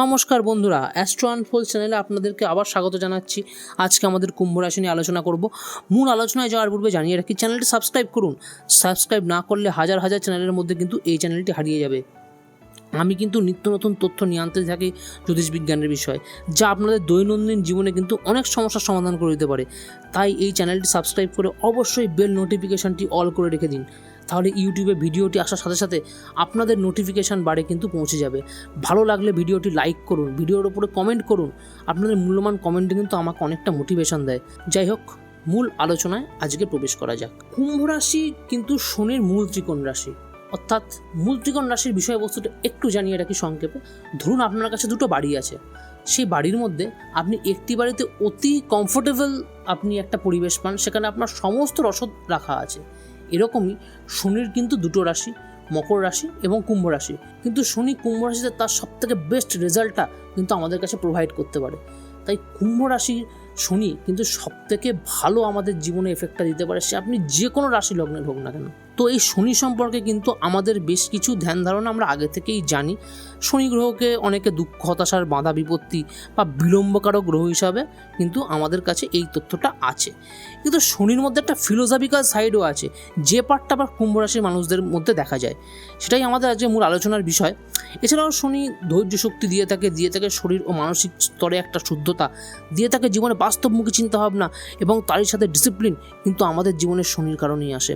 নমস্কার বন্ধুরা অ্যাস্ট্রো আনফোল চ্যানেলে আপনাদেরকে আবার স্বাগত জানাচ্ছি। আজকে আমাদের কুম্ভ রাশি নিয়ে আলোচনা করব। মূল আলোচনায় যাওয়ার পূর্বে জানিয়ে রাখি চ্যানেলটি সাবস্ক্রাইব করুন। সাবস্ক্রাইব না করলে হাজার হাজার চ্যানেলের মধ্যে কিন্তু এই চ্যানেলটি হারিয়ে যাবে। আমি কিন্তু নিত্য নতুন তথ্য নিয়ে আনতে থাকি জ্যোতিষ বিজ্ঞানের বিষয়, যা আপনাদের দৈনন্দিন জীবনে কিন্তু অনেক সমস্যার সমাধান করে দিতে পারে। তাই এই চ্যানেলটি সাবস্ক্রাইব করে অবশ্যই বেল নোটিফিকেশনটি অল করে রেখে দিন। তাহলে ইউটিউবে ভিডিওটি আসার সাথে সাথে আপনাদের নোটিফিকেশান বারে কিন্তু পৌঁছে যাবে। ভালো লাগলে ভিডিওটি লাইক করুন, ভিডিওর উপরে কমেন্ট করুন। আপনাদের মূল্যবান কমেন্টে কিন্তু আমাকে অনেকটা মোটিভেশন দেয়। যাই হোক, মূল আলোচনায় আজকে প্রবেশ করা যাক। কুম্ভ রাশি কিন্তু শনির মূল ত্রিকোণ রাশি। অর্থাৎ মূল ত্রিকোণ রাশির বিষয়বস্তুটা একটু জানিয়ে রাখি সংক্ষেপে। ধরুন আপনার কাছে দুটো বাড়ি আছে। সেই বাড়ির মধ্যে আপনি একটি বাড়িতে অতি কমফোর্টেবল আপনি একটা পরিবেশ পান, সেখানে আপনার সমস্ত রসদ রাখা আছে। এরকমই শনির কিন্তু দুটো রাশি, মকর রাশি এবং কুম্ভ রাশি। কিন্তু শনি কুম্ভ রাশিতে তার সবথেকে বেস্ট রেজাল্টটা কিন্তু আমাদের কাছে প্রোভাইড করতে পারে। তাই কুম্ভ রাশির শনি কিন্তু সবথেকে ভালো আমাদের জীবনে এফেক্টটা দিতে পারে, সে আপনি যে কোনো রাশি লগ্নে হোক না কেন। তো এই শনি সম্পর্কে কিন্তু আমাদের বেশ কিছু ধ্যান ধারণা আমরা আগে থেকেই জানি। শনি গ্রহকে অনেকে দুঃখ, হতাশার বাধা বিপত্তি বা বিলম্বকারক গ্রহ হিসাবে কিন্তু আমাদের কাছে এই তথ্যটা আছে। কিন্তু শনির মধ্যে একটা ফিলোসফিক্যাল সাইডও আছে, যে পার্টটা আবার কুম্ভ রাশির মানুষদের মধ্যে দেখা যায়। সেটাই আমাদের আজকে মূল আলোচনার বিষয়। এছাড়াও শনি ধৈর্য শক্তি দিয়ে থাকে দিয়ে থাকে শরীর ও মানসিক স্তরে একটা শুদ্ধতা, দিয়ে থাকে জীবনে বাস্তবমুখী চিন্তাভাবনা এবং তারই সাথে ডিসিপ্লিন কিন্তু আমাদের জীবনের শনির কারণেই আসে।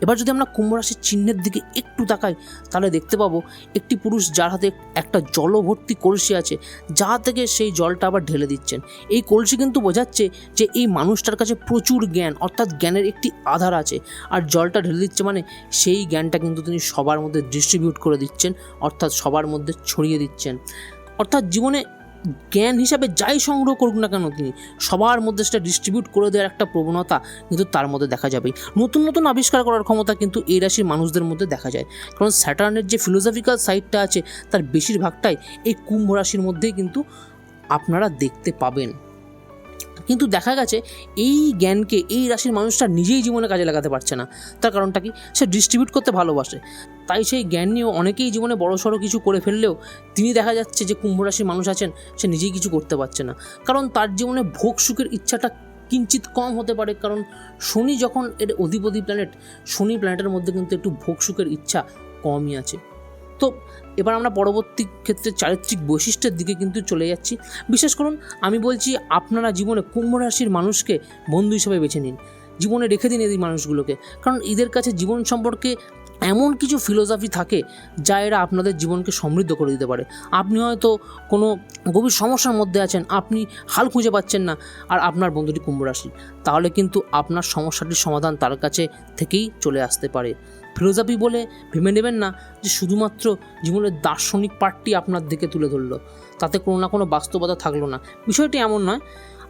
এবার যদি আমরা কুম্ভ রাশির চিহ্নের দিকে একটু তাকাই, তাহলে দেখতে পাবো একটি পুরুষ যার হাতে একটা জলভর্তি কলসি আছে যা থেকে সেই জলটা আবার ঢেলে দিচ্ছেন। এই কলসি কিন্তু বোঝাচ্ছে যে এই মানুষটার কাছে প্রচুর জ্ঞান, অর্থাৎ জ্ঞানের একটি আধার আছে। আর জলটা ঢেলে দিচ্ছে মানে সেই জ্ঞানটা কিন্তু তিনি সবার মধ্যে ডিস্ট্রিবিউট করে দিচ্ছেন, অর্থাৎ সবার মধ্যে ছড়িয়ে দিচ্ছেন। অর্থাৎ জীবনে জ্ঞান হিসাবে যাই সংগ্রহ করুক না কেন তিনি সবার মধ্যে সেটা ডিস্ট্রিবিউট করে দেওয়ার একটা প্রবণতা কিন্তু তার মধ্যে দেখা যাবে নতুন নতুন আবিষ্কার করার ক্ষমতা কিন্তু এই রাশির মানুষদের মধ্যে দেখা যায়। কারণ স্যাটার্নের যে ফিলোসফিক্যাল সাইডটা আছে, তার বেশিরভাগটাই এই কুম্ভ রাশির মধ্যেই কিন্তু আপনারা দেখতে পাবেন। কিন্তু দেখা গেছে এই জ্ঞানকে, এই রাশির মানুষটা নিজেই জীবনে কাজে লাগাতে পারছে না। তার কারণটা কি? সে ডিস্ট্রিবিউট করতে ভালোবাসে। তাই সেই জ্ঞান নিয়েও অনেকেই জীবনে বড় সড়ো কিছু করে ফেললেও তিনি দেখা যাচ্ছে যে কুম্ভ রাশির মানুষ আছেন, সে নিজেই কিছু করতে পারছে না। কারণ তার জীবনে ভোগ সুখের ইচ্ছাটা কিঞ্চিত কম হতে পারে। কারণ শনি যখন এর অধিপতি প্ল্যানেট শনি প্ল্যানেটের মধ্যে কিন্তু একটু ভোগ সুখের ইচ্ছা কমই আছে। তো এবার আমরা পরবর্তী ক্ষেত্রে চারিত্রিক বৈশিষ্ট্যের দিকে কিন্তু চলে যাচ্ছি। বিশেষ করুন, আমি বলছি আপনারা জীবনে কুম্ভ রাশির মানুষকে বন্ধু হিসেবে বেছে নিন। জীবনে রেখে দিন এই মানুষগুলোকে। কারণ এদের কাছে জীবন সম্পর্কে এমন কিছু ফিলোসফি থাকে, যা এরা আপনাদের জীবনকে সমৃদ্ধ করে দিতে পারে। আপনি হয়তো কোনো গভীর সমস্যার মধ্যে আছেন, আপনি হাল খুঁজে পাচ্ছেন না, আর আপনার বন্ধুটি কুম্ভ রাশি। তাহলে কিন্তু আপনার সমস্যাটির সমাধান তার কাছে থেকেই চলে আসতে পারে। ফিলোসফি বলে ভেবে নেবেন না যে শুধুমাত্র জীবনের দার্শনিক পার্টটি আপনার দিকে তুলে ধরলো। তাতে কোনো না কোনো বাস্তবতা থাকল না। বিষয়টি এমন নয়,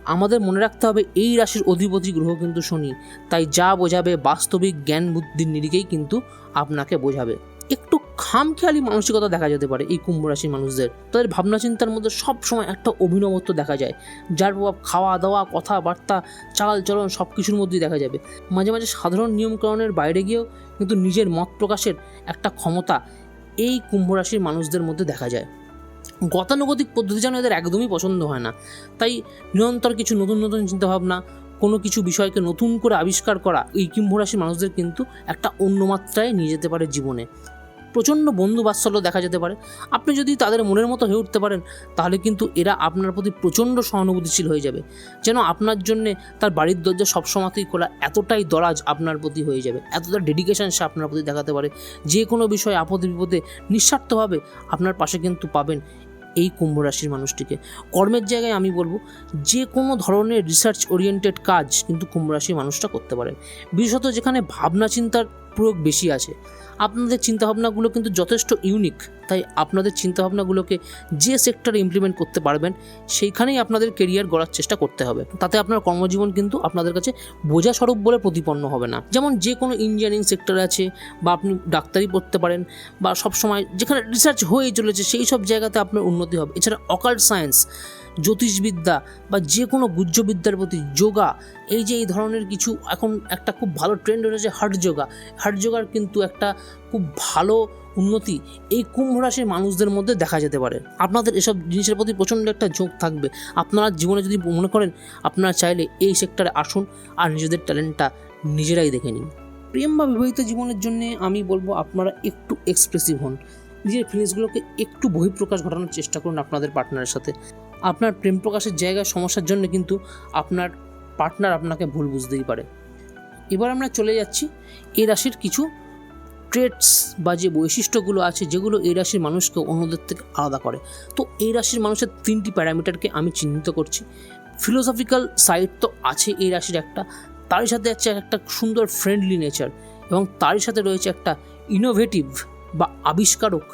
আমাদের মনে রাখতে হবে এই রাশির অধিপতি গ্রহ কিন্তু শনি। তাই যা বোঝাবে বাস্তবিক জ্ঞান বুদ্ধির নিরিখেই কিন্তু আপনাকে বোঝাবে। একটু খামখেয়ালি মানসিকতা দেখা যেতে পারে এই কুম্ভ রাশির মানুষদের। তাদের ভাবনা চিন্তার মধ্যে সবসময় একটা অভিনবত্ব দেখা যায়। যার প্রভাব খাওয়া দাওয়া, কথাবার্তা চাল চলন সব কিছুর মধ্যেই দেখা যাবে। মাঝে মাঝে সাধারণ নিয়মকানুনের বাইরে গিয়েও কিন্তু নিজের মত প্রকাশের একটা ক্ষমতা এই কুম্ভ রাশির মানুষদের মধ্যে দেখা যায়। গতানুগতিক পদ্ধতি যেন এদের একদমই পছন্দ হয় না। তাই নিরন্তর কিছু নতুন নতুন চিন্তাভাবনা, কোনো কিছু বিষয়কে নতুন করে আবিষ্কার করা এই কুম্ভ রাশির মানুষদের কিন্তু একটা অন্য মাত্রায় নিয়ে যেতে পারে জীবনে। প্রচণ্ড বন্ধু বাৎসল্য দেখা যেতে পারে। আপনি যদি তাদের মনের মতো হয়ে উঠতে পারেন, তাহলে কিন্তু এরা আপনার প্রতি প্রচণ্ড সহানুভূতিশীল হয়ে যাবে। যেন আপনার জন্যে তার বাড়ির দরজা সবসময়তেই খোলা, এতটাই দরাজ আপনার প্রতি হয়ে যাবে, এতটা ডেডিকেশন সে আপনার প্রতি দেখাতে পারে। যে কোনো বিষয়ে আপদে বিপদে নিঃস্বার্থভাবে আপনার পাশে কিন্তু পাবেন এই কুম্ভ রাশির মানুষটিকে। কর্মের জায়গায় আমি বলব, যে কোনো ধরনের রিসার্চ ওরিয়েন্টেড কাজ কিন্তু কুম্ভ রাশির মানুষটা করতে পারেন। বিশেষত যেখানে ভাবনা চিন্তার প্রয়োগ বেশি আছে। আপনাদের চিন্তাভাবনাগুলো কিন্তু যথেষ্ট ইউনিক তাই আপনাদের চিন্তাভাবনাগুলোকে যে সেক্টরে ইমপ্লিমেন্ট করতে পারবেন, সেইখানেই আপনাদের কেরিয়ার গড়ার চেষ্টা করতে হবে। তাতে আপনার কর্মজীবন কিন্তু আপনাদের কাছে বোঝা স্বরূপ বলে প্রতিপন্ন হবে না। যেমন যে কোনো ইঞ্জিনিয়ারিং সেক্টর আছে, বা আপনি ডাক্তারি পড়তে পারেন, বা সবসময় যেখানে রিসার্চ হয়ে চলেছে, সেই সব জায়গাতে আপনার উন্নতি হবে। এছাড়া অকাল্ট সায়েন্স জ্যোতিষবিদ্যা, বা যে কোনো গুহ্যবিদ্যার প্রতি যোগা, এই যে এই ধরনের কিছু এখন একটা খুব ভালো ট্রেন্ড রয়েছে হার্ট যোগা। হার্ট যোগার কিন্তু একটা খুব ভালো উন্নতি এই কুম্ভ রাশির মানুষদের মধ্যে দেখা যেতে পারে। আপনাদের এসব জিনিসের প্রতি প্রচণ্ড একটা ঝোঁক থাকবে। আপনারা জীবনে যদি মনে করেন, আপনারা চাইলে এই সেক্টরে আসুন আর নিজেদের ট্যালেন্টটা নিজেরাই দেখে নিন। প্রেম বা বিবাহিত জীবনের জন্য আমি বলব, আপনারা একটু এক্সপ্রেসিভ হন। নিজের ফিলিংসগুলোকে একটু বহিঃপ্রকাশ ঘটানোর চেষ্টা করুন আপনাদের পার্টনারের সাথে। আপনার প্রেম প্রকাশের জায়গায় সমস্যার জন্য কিন্তু আপনার পার্টনার আপনাকে ভুল বুঝতেই পারে। এবার আমরা চলে যাচ্ছি এই রাশির কিছু ট্রেটস বা যে বৈশিষ্ট্যগুলো আছে, যেগুলো এই রাশির মানুষকে অন্যদের থেকে আলাদা করে। তো এই রাশির মানুষের তিনটি প্যারামিটারকে আমি চিহ্নিত করছি। ফিলোসফিক্যাল সাইড তো আছে এই রাশির একটা, তারই সাথে আছে একটা সুন্দর ফ্রেন্ডলি নেচার এবং তারই সাথে রয়েছে একটা ইনোভেটিভ বা আবিষ্কারক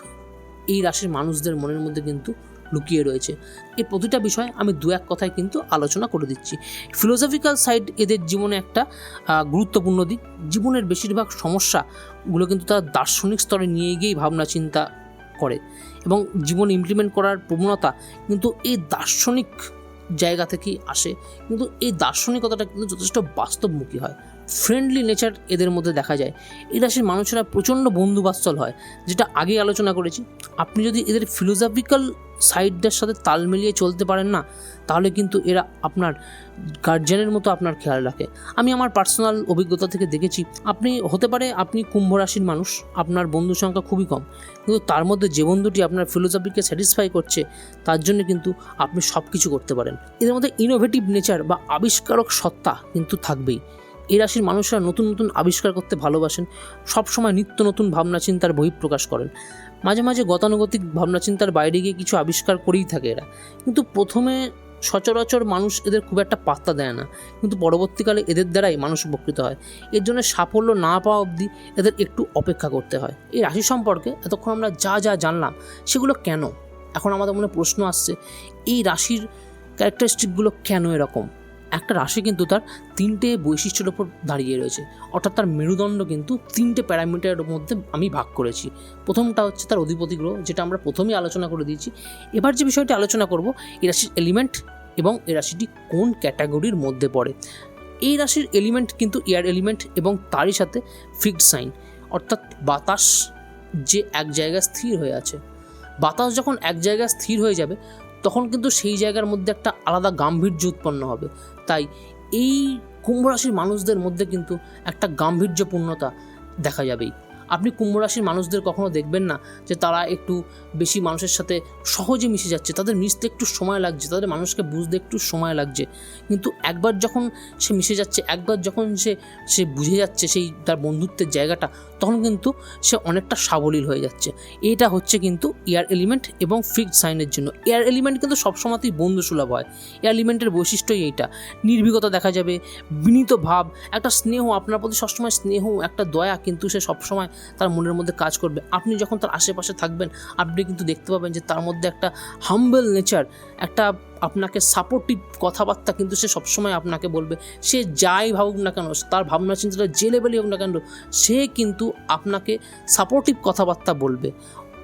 এই রাশির মানুষদের মনের মধ্যে কিন্তু লুকিয়ে রয়েছে। এই প্রতিটা বিষয় আমি দু এক কথায় কিন্তু আলোচনা করে দিচ্ছি। ফিলোসফিক্যাল সাইড এদের জীবনে একটা গুরুত্বপূর্ণ দিক। জীবনের বেশিরভাগ সমস্যাগুলো কিন্তু তারা দার্শনিক স্তরে নিয়ে গিয়েই ভাবনা চিন্তা করে এবং জীবন ইমপ্লিমেন্ট করার প্রবণতা কিন্তু এই দার্শনিক জায়গা থেকেই আসে। কিন্তু এই দার্শনিকতাটা কিন্তু যথেষ্ট বাস্তবমুখী হয়। ফ্রেন্ডলি নেচার এদের মধ্যে দেখা যায়। এই রাশির মানুষেরা প্রচণ্ড বন্ধুবাস্তল হয়, যেটা আগে আলোচনা করেছি। আপনি যদি এদের ফিলোসফিক্যাল সাইডটার সাথে তাল মিলিয়ে চলতে পারেন না, তাহলে কিন্তু এরা আপনার গার্জেনের মতো আপনার খেয়াল রাখে। আমি আমার পার্সোনাল অভিজ্ঞতা থেকে দেখেছি, আপনি, হতে পারে আপনি কুম্ভ রাশির মানুষ, আপনার বন্ধু সংখ্যা খুবই কম, কিন্তু তার মধ্যে যে বন্ধুটি আপনার ফিলোসফিকে স্যাটিসফাই করছে, তার জন্য কিন্তু আপনি সব কিছু করতে পারেন। এদের মধ্যে ইনোভেটিভ নেচার বা আবিষ্কারক সত্তা কিন্তু থাকবেই। এই রাশির মানুষরা নতুন নতুন আবিষ্কার করতে ভালোবাসেন, সবসময় নিত্য নতুন ভাবনা চিন্তার বহিঃপ্রকাশ করেন। মাঝে মাঝে গতানুগতিক ভাবনা চিন্তার বাইরে গিয়ে কিছু আবিষ্কার করেই থাকে এরা। কিন্তু প্রথমে সচরাচর মানুষ এদের খুব একটা পাত্তা দেয় না। কিন্তু পরবর্তীকালে এদের দ্বারাই মানুষ উপকৃত হয়। এর জন্য সাফল্য না পাওয়া অবধি এদের একটু অপেক্ষা করতে হয়। এই রাশি সম্পর্কে এতক্ষণ আমরা যা যা জানলাম, সেগুলো কেন? এখন আমাদের মনে প্রশ্ন আসছে, এই রাশির ক্যারেক্টারিস্টিকগুলো কেন এরকম? একটা রাশি কিন্তু তার তিনটে বৈশিষ্ট্যের ওপর দাঁড়িয়ে রয়েছে। অর্থাৎ তার মেরুদণ্ড কিন্তু তিনটে প্যারামিটারের মধ্যে আমি ভাগ করেছি। প্রথমটা হচ্ছে তার অধিপতি গ্রহ, যেটা আমরা প্রথমেই আলোচনা করে দিয়েছি। এবার যে বিষয়টি আলোচনা করব, এই রাশির এলিমেন্ট এবং এই রাশিটি কোন ক্যাটাগরির মধ্যে পড়ে? এই রাশির এলিমেন্ট কিন্তু এয়ার এলিমেন্ট এবং তারই সাথে ফিক্সড সাইন অর্থাৎ বাতাস যে এক জায়গায় স্থির হয়ে আছে। বাতাস যখন এক জায়গায় স্থির হয়ে যাবে, তখন কিন্তু সেই জায়গার মধ্যে একটা আলাদা গাম্ভীর্য উৎপন্ন হবে। তাই এই কুম্ভ রাশির মানুষদের মধ্যে কিন্তু একটা গাম্ভীর্যপূর্ণতা দেখা যাবেই। আপনি কুম্ভ রাশির মানুষদের কখনো দেখবেন না যে তারা একটু বেশি মানুষের সাথে সহজে মিশে যাচ্ছে। তাদের মিশতে একটু সময় লাগছে, তাদের মানুষকে বুঝতে একটু সময় লাগছে। কিন্তু একবার যখন সে মিশে যাচ্ছে, একবার যখন সে সে বুঝে যাচ্ছে সেই তার বন্ধুত্বের জায়গাটা, তখন কিন্তু সে অনেকটা সাবলীল হয়ে যাচ্ছে। এটা হচ্ছে কিন্তু এয়ার এলিমেন্ট এবং ফিক্সড সাইনের জন্য। এয়ার এলিমেন্ট কিন্তু সবসময়তেই বন্ধু সুলভ হয়। এয়ার এলিমেন্টের বৈশিষ্ট্যই এইটা। নির্ভীকতা দেখা যাবে, বিনীত ভাব, একটা স্নেহ, আপনার প্রতি সবসময় স্নেহ, একটা দয়া, কিন্তু সে সবসময় তার মনের মধ্যে কাজ করবে। আপনি যখন তার আশেপাশে থাকবেন, আপনি কিন্তু দেখতে পাবেন যে তার মধ্যে একটা হাম্বেল নেচার একটা আপনাকে সাপোর্টিভ কথাবার্তা কিন্তু সে সবসময় আপনাকে বলবে। সে যাই ভাবুক না কেন, তার ভাবনা চিন্তাটা যে লেভেলই হোক না কেন, সে কিন্তু আপনাকে সাপোর্টিভ কথাবার্তা বলবে।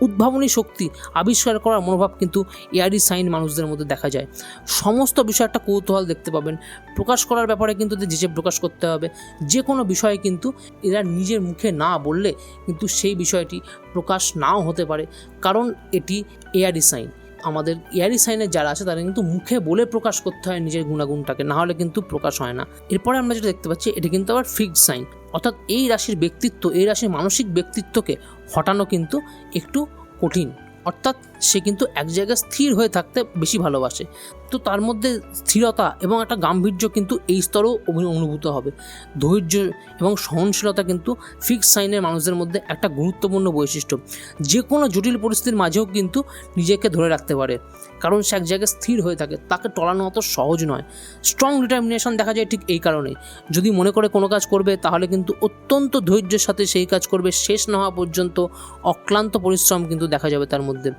উদ্ভাবনী শক্তি আবিষ্কার করার মনোভাব কিন্তু এয়ারি সাইন মানুষদের মধ্যে দেখা যায়। সমস্ত বিষয়ে একটা কৌতূহল দেখতে পাবেন। প্রকাশ করার ব্যাপারে কিন্তু এদের যে প্রকাশ করতে হবে যে কোনো বিষয়ে কিন্তু এরা নিজের মুখে না বললে কিন্তু সেই বিষয়টি প্রকাশ নাও হতে পারে। কারণ এটি এয়ারি সাইন আমাদের এয়ারি সাইনের যারা আছে, তারা কিন্তু মুখে বলে প্রকাশ করতে হয় নিজের গুণাগুণটাকে, না হলে কিন্তু প্রকাশ হয় না। এরপরে আমরা যেটা দেখতে পাচ্ছি, এটা কিন্তু আবার ফিক্সড সাইন অর্থাৎ এই রাশির ব্যক্তিত্ব এই রাশির মানসিক ব্যক্তিত্বকে হটানো কিন্তু একটু কঠিন। অর্থাৎ সে কিন্তু এক জায়গায় স্থির হয়ে থাকতে বেশি ভালোবাসে। তো তার মধ্যে স্থিরতা এবং একটা গাম্ভীর্য কিন্তু এই স্তরেও অনুভূত হবে। ধৈর্য এবং সহনশীলতা কিন্তু ফিক্স সাইনের মানুষদের মধ্যে একটা গুরুত্বপূর্ণ বৈশিষ্ট্য। যে কোনো জটিল পরিস্থিতির মাঝেও কিন্তু নিজেকে ধরে রাখতে পারে। কারণ সে এক জায়গায় স্থির হয়ে থাকে, তাকে টলানো অত সহজ নয়। স্ট্রং ডিটারমিনেশন দেখা যায় ঠিক এই কারণে যদি মনে করে কোনো কাজ করবে, তাহলে কিন্তু অত্যন্ত ধৈর্যের সাথে সেই কাজ করবে। শেষ না হওয়া পর্যন্ত অক্লান্ত পরিশ্রম কিন্তু দেখা যাবে তার মধ্যে।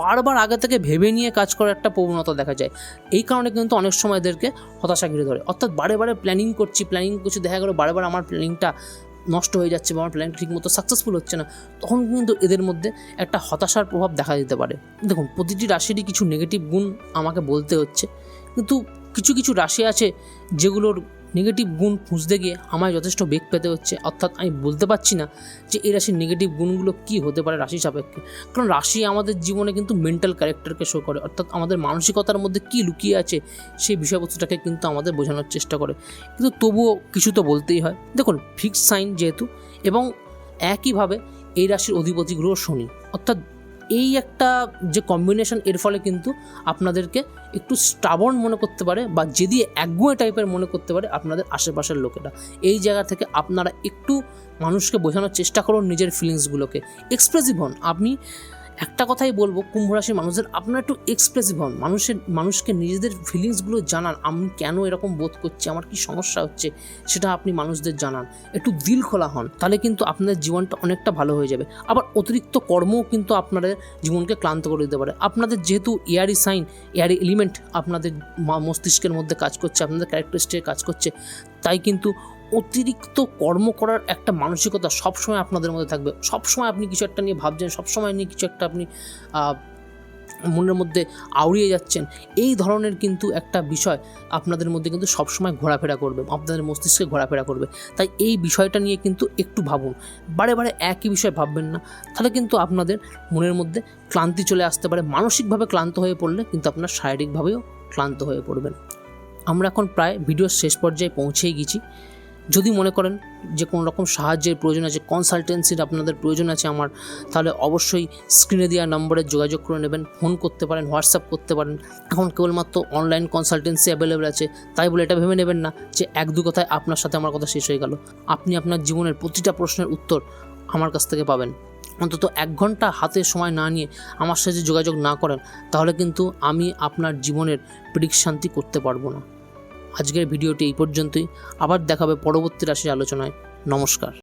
বারবার আগে থেকে ভেবে নিয়ে কাজ করার একটা প্রবণতা দেখা যায়। এই কারণে কিন্তু অনেক সময় এদেরকে হতাশা ঘিরে ধরে। অর্থাৎ বারে বারে প্ল্যানিং করছি প্ল্যানিং করছি, দেখা গেলো বারে বারে আমার প্ল্যানিংটা নষ্ট হয়ে যাচ্ছে বা আমার প্ল্যান ঠিকমতো সাকসেসফুল হচ্ছে না, তখন কিন্তু এদের মধ্যে একটা হতাশার প্রভাব দেখা দিতে পারে। দেখুন, প্রতিটি রাশিরই কিছু নেগেটিভ গুণ আমাকে বলতে হচ্ছে। কিন্তু কিছু কিছু রাশি আছে যেগুলোর নেগেটিভ গুণ খুঁজতে গিয়ে আমায় যথেষ্ট বেগ পেতে হচ্ছে। অর্থাৎ আমি বলতে পারছি না যে এই রাশির নেগেটিভ গুণগুলো কী হতে পারে রাশি সাপেক্ষে। কারণ রাশি আমাদের জীবনে কিন্তু মেন্টাল ক্যারেক্টারকে শো করে। অর্থাৎ আমাদের মানসিকতার মধ্যে কী লুকিয়ে আছে সেই বিষয়বস্তুটাকে কিন্তু আমাদের বোঝানোর চেষ্টা করে। কিন্তু তবুও কিছু তো বলতেই হয়। দেখুন ফিক্স সাইন যেহেতু এবং একইভাবে এই রাশির অধিপতি গ্রহ শনি। অর্থাৎ এই একটা যে কম্বিনেশন এর ফলে কিন্তু আপনাদেরকে একটু স্টাবন মনে করতে পারে বা যেদি একগুয়ে টাইপের মনে করতে পারে আপনাদের আশেপাশের লোকেরা। এই জায়গা থেকে আপনারা একটু মানুষকে বোঝানোর চেষ্টা করুন নিজের ফিলিংসগুলোকে এক্সপ্রেসিভ হন। আপনি একটা কথাই বলব, কুম্ভ রাশির মানুষদের আপনারা একটু এক্সপ্রেসিভ হন। মানুষের, মানুষকে নিজেদের ফিলিংসগুলো জানান, আমি কেন এরকম বোধ করছি, আমার কি সমস্যা হচ্ছে, সেটা আপনি মানুষদের জানান। একটু দিল খোলা হন, তাহলে কিন্তু আপনাদের জীবনটা অনেকটা ভালো হয়ে যাবে। আবার অতিরিক্ত কর্মও কিন্তু আপনাদের জীবনকে ক্লান্ত করে দিতে পারে। আপনাদের যেহেতু এয়ারি সাইন এয়ারি এলিমেন্ট আপনাদের মস্তিষ্কের মধ্যে কাজ করছে, আপনাদের ক্যারেক্টারিস্টিকে কাজ করছে, তাই কিন্তু অতিরিক্ত কর্ম করার একটা মানসিকতা সবসময় আপনাদের মধ্যে থাকবে। সবসময় আপনি কিছু একটা নিয়ে ভাবছেন, সবসময় নিয়ে কিছু একটা আপনি মনের মধ্যে আউড়িয়ে যাচ্ছেন। এই ধরনের কিন্তু একটা বিষয় আপনাদের মধ্যে কিন্তু সবসময় ঘোরাফেরা করবে, আপনাদের মস্তিষ্কে ঘোরাফেরা করবে। তাই এই বিষয়টা নিয়ে কিন্তু একটু ভাবুন। বারে বারে একই বিষয় ভাববেন না। তাহলে কিন্তু আপনাদের মনের মধ্যে ক্লান্তি চলে আসতে পারে। মানসিকভাবে ক্লান্ত হয়ে পড়লে কিন্তু আপনার শারীরিকভাবেও ক্লান্ত হয়ে পড়বেন। আমরা এখন প্রায় ভিডিওর শেষ পর্যায়ে পৌঁছেই গেছি। যদি মনে করেন যে কোনো রকম সাহায্যের প্রয়োজন আছে কনসালটেন্সির আপনাদের প্রয়োজন আছে আমার, তাহলে অবশ্যই স্ক্রিনে দেওয়া নম্বরে যোগাযোগ করে নেবেন ফোন করতে পারেন হোয়াটসঅ্যাপ করতে পারেন। এখন কেবলমাত্র অনলাইন কনসালটেন্সি অ্যাভেলেবেল আছে, তাই বলে এটা ভেবে নেবেন না যে এক দু কথায় আপনার সাথে আমার কথা শেষ হয়ে গেল। আপনি আপনার জীবনের প্রতিটা প্রশ্নের উত্তর আমার কাছ থেকে পাবেন। অন্তত এক ঘণ্টা হাতে সময় না নিয়ে আমার সাথে যোগাযোগ না করেন, তাহলে কিন্তু আমি আপনার জীবনের প্রিডিকশান্তি করতে পারব না। আজকের ভিডিওটি এই পর্যন্তই। আবার দেখাবে পরবর্তী রাশির আলোচনায়। নমস্কার।